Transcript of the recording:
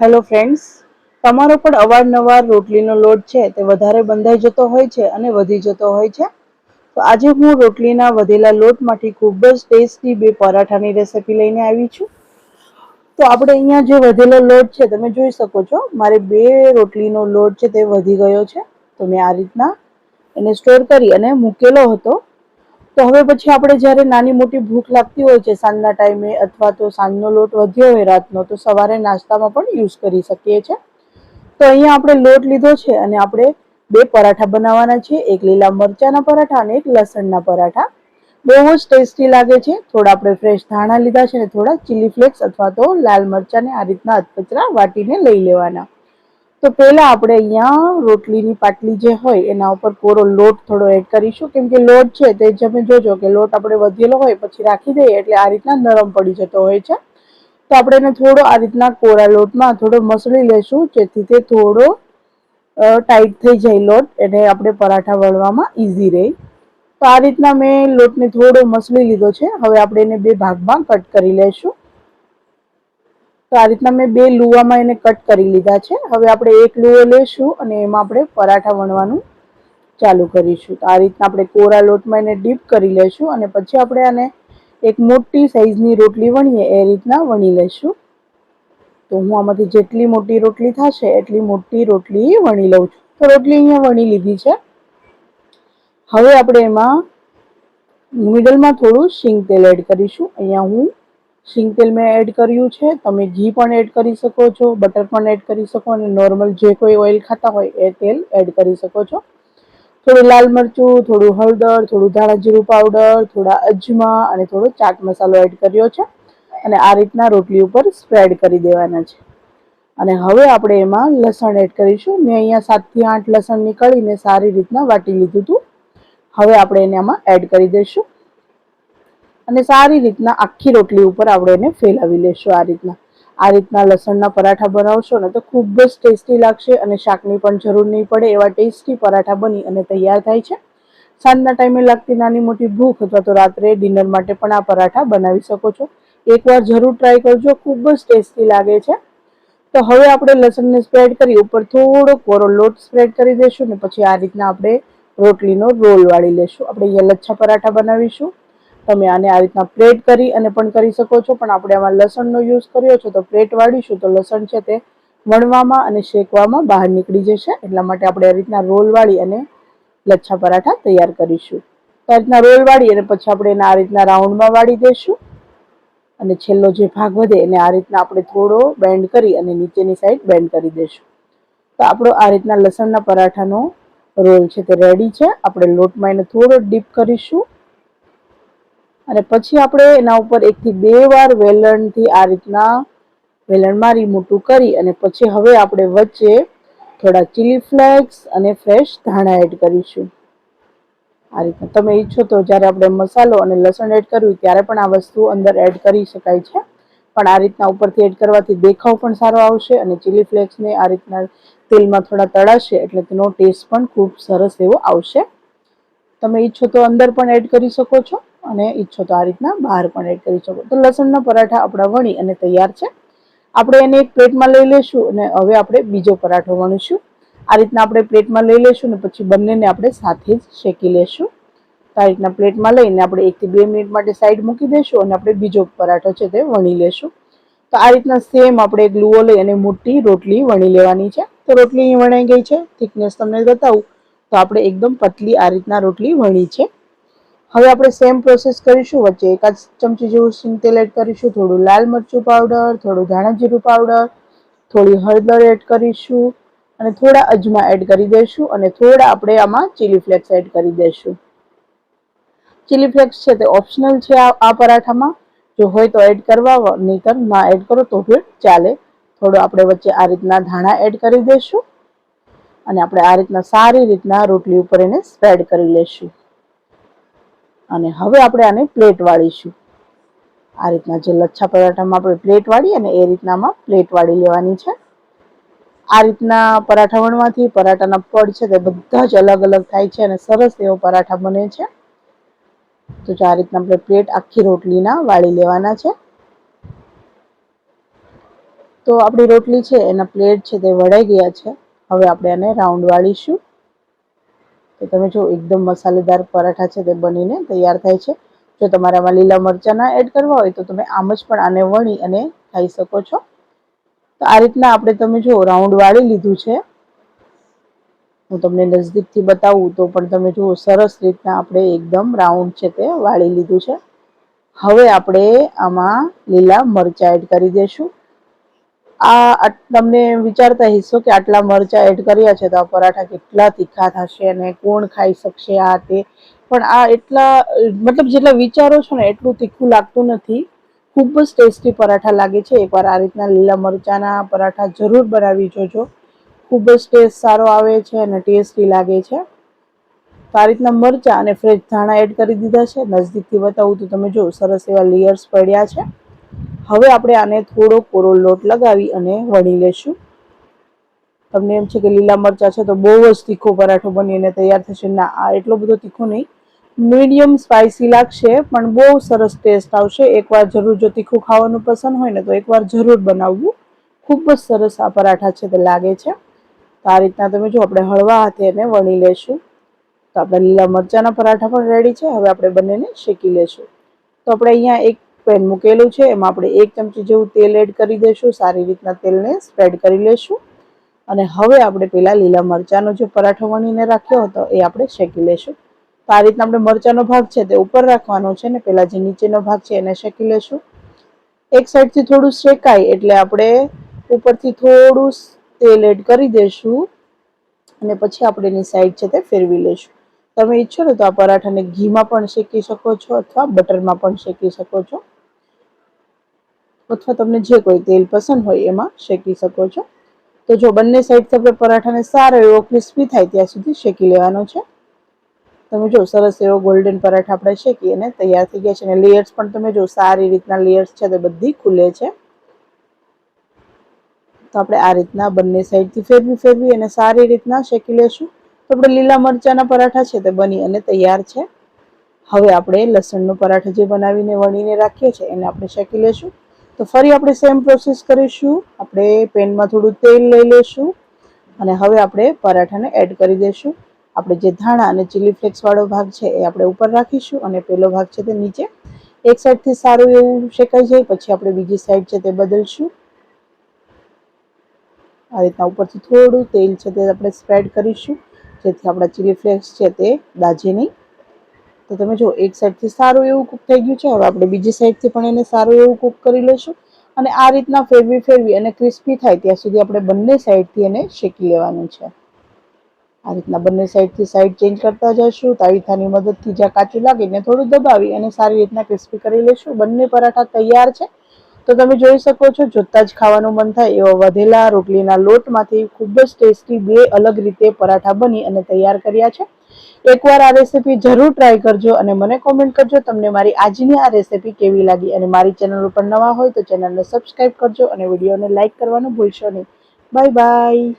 Hello friends તમારો પણ અવારનવાર રોટલીનો લોટ છે તે વધારે બંધાઈ જતો હોય છે અને વધી જતો હોય છે. તો આજે હું રોટલીના વધેલા લોટમાંથી ખૂબ જ ટેસ્ટી બે પરાઠાની રેસિપી લઈને આવી છું. તો આપણે અહીંયા જે વધેલો લોટ છે તમે જોઈ શકો છો, મારે બે રોટલીનો લોટ છે તે વધી ગયો છે. તો મેં આ રીતના એને સ્ટોર કરી અને મૂકેલો હતો. તો હવે પછી આપણે જ્યારે નાની મોટી ભૂખ લાગતી હોય છે સાંજના ટાઈમે અથવા તો સાંજનો લોટ વધ્યો હોય રાતનો, તો સવારે નાસ્તામાં પણ યુઝ કરી શકીએ છીએ તો અહીંયા આપણે લોટ લીધો છે અને આપણે બે પરાઠા બનાવવાના છે, એક લીલા મરચાના પરાઠા અને એક લસણના પરાઠા. બહુ જ ટેસ્ટી લાગે છે. થોડા આપણે ફ્રેશ ધાણા લીધા છે અને થોડા ચીલી ફ્લેક્સ અથવા તો લાલ મરચાને આ રીતના અધકચરા વાટીને લઈ લેવાના. તો પહેલા આપણે અહીંયા રોટલીની પાટલી જે હોય એના ઉપર કોરો લોટ થોડો એડ કરીશું. કેમ કે લોટ છે તે તમે જોજો કે લોટ આપણે વધેલો હોય પછી રાખી દઈએ એટલે આ રીતના નરમ પડી જતો હોય છે. તો આપણે એને થોડો આ રીતના કોરા લોટમાં થોડો મસળી લેશું, જેથી તે થોડો ટાઈટ થઈ જાય લોટ એને આપણે પરાઠા વળવામાં ઇઝી રહે. તો આ રીતના મેં લોટને થોડો મસળી લીધો છે. હવે આપણે એને બે ભાગમાં કટ કરી લેશું. તો આ રીતના મેં બે લુવામાં એને કટ કરી લીધા છે. હવે આપણે એક લુઓ લેશું અને એમાં આપણે પરાઠા વણવાનું ચાલુ કરીશું. તો આ રીતના આપણે કોરા લોટમાં એને ડીપ કરી લેશું અને પછી આપણે આને એક મોટી સાઈઝની રોટલી વણીએ એ રીતના વણી લેશું. તો હું આમાંથી જેટલી મોટી રોટલી થશે એટલી મોટી રોટલી વણી લઉં છું. તો રોટલી અહીંયા વણી લીધી છે. હવે આપણે એમાં મિડલમાં થોડું શીંગ તેલ એડ કરીશું. અહીંયા હું શીંગ તેલ મેં એડ કર્યું છે. તમે ઘી પણ એડ કરી શકો છો બટર પણ એડ કરી શકો અને નોર્મલ જે કોઈ ઓઇલ ખાતા હોય એ તેલ એડ કરી શકો છો. થોડું લાલ મરચું, થોડું હળદર, થોડું ધાણા જીરું પાવડર થોડા અજમા અને થોડો ચાટ મસાલો એડ કર્યો છે. અને આ રીતના રોટલી ઉપર સ્પ્રેડ કરી દેવાના છે. અને હવે આપણે એમાં લસણ એડ કરીશું. મેં અહીંયા સાતથી આઠ લસણ નીકળીને સારી રીતના વાટી લીધું હતું હવે આપણે એને આમાં એડ કરી દઈશું. અને સારી રીતના આખી રોટલી ઉપર આપણે એને ફેલાવી લેશું આ રીતના. આ રીતના લસણના પરાઠા બનાવશો ને તો ખૂબ જ ટેસ્ટી લાગશે અને શાકની પણ જરૂર નહીં પડે એવા ટેસ્ટી પરાઠા બની અને તૈયાર થાય છે. સાંજના ટાઈમે લાગતી નાની મોટી ભૂખ અથવા તો રાત્રે ડિનર માટે પણ આ પરાઠા બનાવી શકો છો. એકવાર જરૂર ટ્રાય કરજો, ખૂબ જ ટેસ્ટી લાગે છે. તો હવે આપણે લસણને સ્પ્રેડ કરી ઉપર થોડો કોરો લોટ સ્પ્રેડ કરી દઈશું ને પછી આ રીતના આપણે રોટલીનો રોલ વાળી લેશું. આપણે અહીંયા લચ્છા પરાઠા બનાવીશું. તમે આને આ રીતના પ્લેટ કરી અને પણ કરી શકો છો. પણ આપણે આમાં લસણનો યુઝ કર્યો છે તો પ્લેટ વાળીશું તો લસણ છે તે વણવામાં અને શેકવામાં બહાર નીકળી જશે. એટલા માટે આપણે આ રીતના રોલ વાળી અને લચ્છા પરાઠા તૈયાર કરીશું. તો આ રીતના રોલ વાળી અને પછી આપણે એને આ રીતના રાઉન્ડમાં વાળી દઈશું અને છેલ્લો જે ભાગ વધે એને આ રીતના આપણે થોડો બેન્ડ કરી અને નીચેની સાઈડ બેન્ડ કરી દઈશું તો આપણો આ રીતના લસણના પરાઠાનો રોલ છે તે રેડી છે. આપણે લોટમાં એને થોડો ડીપ કરીશું. અને પછી આપણે એના ઉપર એકથી બે વાર વેલણથી આ રીતના વેલણ મારી મોટું કરી અને પછી હવે આપણે વચ્ચે થોડા ચીલી ફ્લેક્સ અને ફ્રેશ ધાણા એડ કરીશું. આ રીતના. તમે ઈચ્છો તો જ્યારે આપણે મસાલો અને લસણ એડ કર્યું ત્યારે પણ આ વસ્તુ અંદર એડ કરી શકાય છે. પણ આ રીતના ઉપરથી એડ કરવાથી દેખાવ પણ સારો આવશે અને ચીલી ફ્લેક્સને આ રીતના તેલમાં થોડા તળાશે એટલે તેનો ટેસ્ટ પણ ખૂબ સરસ એવો આવશે. તમે ઈચ્છો તો અંદર પણ એડ કરી શકો છો. અને ઈચ્છો તો આ રીતના બહાર પણ એડ કરી શકો. તો લસણના પરાઠા આપણા વણી અને તૈયાર છે. આપણે એને એક પ્લેટમાં લઈ લેશું અને હવે આપણે બીજો પરાઠો વણીશું. આ રીતના આપણે પ્લેટમાં લઈ લેશું ને પછી બંનેને આપણે સાથે જ શેકી લેશું. આ રીતના પ્લેટમાં લઈને આપણે એકથી બે મિનિટ માટે સાઈડ મૂકી દઈશું અને આપણે બીજો પરાઠો છે તે વણી લેશું. તો આ રીતના સેમ આપણે એક લુઓ લઈ અને મોટી રોટલી વણી લેવાની છે. તો રોટલી વણાઈ ગઈ છે. થિકનેસ તમને બતાવું. તો આપણે એકદમ પતલી આ રીતના રોટલી વણી છે. હવે આપણે સેમ પ્રોસેસ કરીશું વચ્ચે એકાદ ચમચી જેવું સિંગ તેલ એડ કરીશું, થોડું લાલ મરચું પાવડર થોડું ધાણા જીરું પાવડર થોડી હળદર એડ કરીશું અને થોડા અજમા એડ કરી દઈશું અને થોડા આપણે આમાં ચીલી ફ્લેક્સ એડ કરી દઈશું. ચીલી ફ્લેક્સ છે તે ઓપ્શનલ છે આ પરાઠામાં. જો હોય તો એડ કરવા, નહીતર ના એડ કરો તો ફિર ચાલે. થોડું આપણે વચ્ચે આ રીતના ધાણા એડ કરી દઈશું અને આપણે આ રીતના સારી રીતના રોટલી ઉપર એને સ્પ્રેડ કરી લઈશું. અને હવે આપણે આને પ્લેટ વાળીશું. આ રીતના જે લચ્છા પરાઠામાં આપણે પ્લેટ વાળી અને એ રીતનામાં પ્લેટ વાળી લેવાની છે. આ રીતના પરાઠા વણવાથી પરાઠાના પડ છે તે બધા જ અલગ અલગ થાય છે અને સરસ એવો પરાઠા બને છે. તો આ રીતના આપણે પ્લેટ આખી રોટલીના વાળી લેવાના છે. તો આપણી રોટલી છે, એના પ્લેટ છે તે વળાઈ ગયા છે. હવે આપણે આને રાઉન્ડ વાળીશું. તો તમે જો એકદમ મસાલેદાર પરાઠા છે તે બનીને તૈયાર થાય છે. જો તમારે આમાં લીલા મરચાં ના એડ કરવા હોય તો તમે આમ જ પણ આને વણી અને ખાઈ શકો છો. તો આ રીતના આપણે તમે જો રાઉન્ડ વાળી લીધું છે. હું તમને નજદીકથી બતાવું તો પણ તમે જુઓ સરસ રીતના આપણે એકદમ રાઉન્ડ છે તે વાળી લીધું છે. હવે આપણે આમાં લીલા મરચાં એડ કરી દઈશું આ તમને વિચારતા હિસ્સો કે આટલા મરચા એડ કર્યા છે તો આ પરાઠા કેટલા તીખા થશે અને કોણ ખાઈ શકશે આ તે? પણ આ એટલા, મતલબ જેટલા વિચારો છો ને એટલું તીખું લાગતું નથી. ખૂબ જ ટેસ્ટી પરાઠા લાગે છે. એકવાર આ રીતના લીલા મરચાના પરાઠા જરૂર બનાવી જોજો. ખૂબ જ ટેસ્ટ સારો આવે છે અને ટેસ્ટી લાગે છે. તો આ રીતના મરચા અને ફ્રેશ ધાણા એડ કરી દીધા છે. નજદીકથી બતાવું તો તમે જો સરસ એવા લેયર્સ પડ્યા છે. હવે આપણે આને થોડો કોરો લોટ લગાવી અને વણી લેશું. તમને એમ છે કે લીલા મરચા છે તો બહુ જ તીખો પરાઠો બનીને તૈયાર થશે. ના, આ એટલો બધો તીખો નહીં. મીડિયમ સ્પાઇસી લાગશે, પણ બહુ સરસ ટેસ્ટ આવશે. એકવાર જરૂર જો તીખું ખાવાનું પસંદ હોય ને તો એકવાર જરૂર બનાવવું. ખૂબ જ સરસ આ પરાઠા છે તે લાગે છે. તો આ રીતના તમે જો આપણે હળવા હાથે એને વણી લેશું. તો આપણે લીલા મરચાના પરાઠા પણ રેડી છે. હવે આપણે બંનેને શેકી લેશું. તો આપણે અહીંયા એક પેન મૂકેલું છે. એમાં આપણે એક ચમચી જેવું તેલ એડ કરી દઈશું. સારી રીતના તેલને સ્પ્રેડ કરી લેશું. અને હવે આપણે પેલા લીલા મરચાંનો જે પરાઠો વણીને રાખ્યો હતો, એ આપણે શેકી લેશું. તો આ રીતના આપણે મરચાંનો ભાગ છે તે ઉપર રાખવાનો છે ને પેલા જે નીચેનો ભાગ છે એને શેકી લેશું. એક સાઈડથી થોડું શેકાય એટલે આપણે ઉપરથી થોડું તેલ એડ કરી દઈશું અને પછી આપણે એની સાઈડ છે તે ફેરવી લઈશું તમે ઈચ્છો ને તો આ પરાઠાને ઘીમાં પણ શેકી શકો છો અથવા બટરમાં પણ શેકી શકો છો. અથવા તમને જે કોઈ તેલ પસંદ હોય એમાં શેકી શકો છો. તો જો બંને સાઈડથી આપણે પરાઠાને સારો એવો ક્રિસ્પી થાય ત્યાં સુધી શેકી લેવાનો છે. તમે જો સરસ એવો ગોલ્ડન પરાઠા આપણે શેકી અને તૈયાર થઈ ગયા છે અને લેયર્સ પણ તમે જો સારી રીતના લેયર્સ છે તે બધી ખુલે છે. તો આપણે આ રીતના બંને સાઈડથી ફેરવી ફેરવી અને સારી રીતના શેકી લેશું. તો આપણે લીલા મરચાના પરાઠા છે તે બની અને તૈયાર છે. હવે આપણે લસણનો પરાઠા જે બનાવીને વણીને રાખીએ છીએ એને આપણે શેકી લેશું. તો ફરી આપણે સેમ પ્રોસેસ કરીશું. આપણે પેનમાં થોડું તેલ લઈ લેશું અને હવે આપણે પરાઠાને એડ કરી દઈશું આપણે જે ધાણા અને ચીલી ફ્લેક્સવાળો ભાગ છે એ આપણે ઉપર રાખીશું અને પેલો ભાગ છે તે નીચે. એક સાઈડથી સારું એવું શેકાઈ જાય, પછી આપણે બીજી સાઈડ છે તે બદલશું. આ રીતના ઉપરથી થોડું તેલ છે તે આપણે સ્પ્રેડ કરીશું, જેથી આપણા ચીલી ફ્લેક્સ છે તે દાજે નહીં. તો તમે જો, એક સાઈડથી સારું એવું કૂક થઈ ગયું છે, હવે આપણે બીજી સાઈડથી પણ એને સારું એવું કૂક કરી લઈશું. અને આ રીતના ફેરવી ફેરવી અને ક્રિસ્પી થાય ત્યાં સુધી આપણે બંને સાઈડથી એને શેકી લેવાનું છે. આ રીતના બંને સાઈડથી સાઈડ ચેન્જ કરતા જઈશું, તાવીથાની મદદથી જ્યાં કાચું લાગે ને થોડું દબાવી અને સારી રીતના ક્રિસ્પી કરી લઈશું. બંને પરાઠા તૈયાર છે. તો તમે જોઈ શકો છો, જોતા જ ખાવાનું મન થાય એવા વધેલા રોટલીના લોટમાંથી ખૂબ જ ટેસ્ટી બે અલગ રીતે પરાઠા બની અને તૈયાર કર્યા છે. એકવાર આ રેસીપી જરૂર ટ્રાય કરજો અને મને કોમેન્ટ કરજો તમને મારી આજની આ રેસીપી કેવી લાગી અને મારી ચેનલ ઉપર નવા હોય તો ચેનલને સબસ્ક્રાઈબ કરજો અને વિડીયોને લાઇક કરવાનું ભૂલશો નહીં. Bye bye.